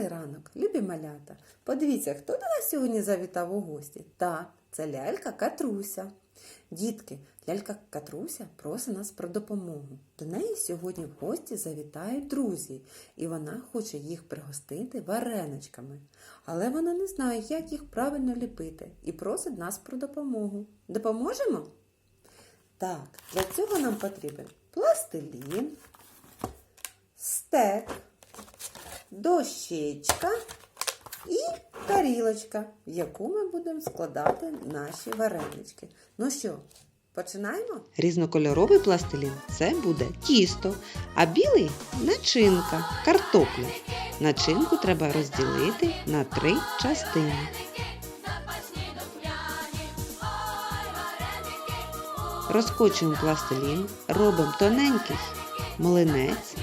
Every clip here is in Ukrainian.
Добрий ранок, любі малята. Подивіться, хто до нас сьогодні завітав у гості? Так, це лялька Катруся. Дітки, лялька Катруся просить нас про допомогу. До неї сьогодні в гості завітають друзі, і вона хоче їх пригостити вареничками. Але вона не знає, як їх правильно ліпити, і просить нас про допомогу. Допоможемо? Так, для цього нам потрібен пластилін, стек, дощечка і тарілочка, в яку ми будемо складати наші варенички. Ну що, починаємо? Різнокольоровий пластилін це буде тісто, а білий начинка, картопля. Начинку треба розділити на три частини. Розкочуємо пластилін, робимо тоненький млинець,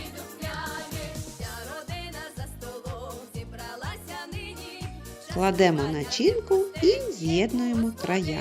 кладемо начинку і з'єднуємо края.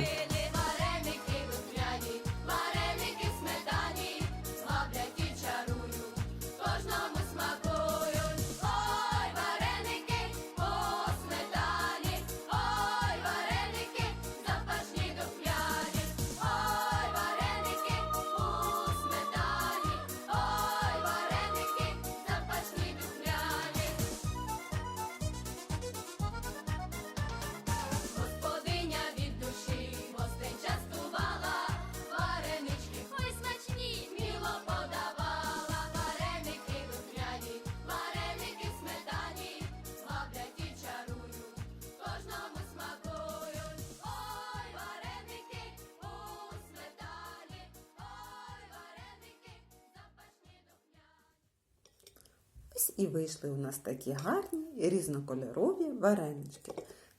Ось і вийшли у нас такі гарні різнокольорові варенички.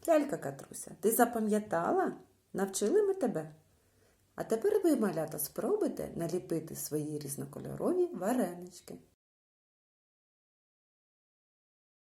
Лялька Катруся, ти запам'ятала? Навчили ми тебе? А тепер ви, малята, спробуйте наліпити свої різнокольорові варенички.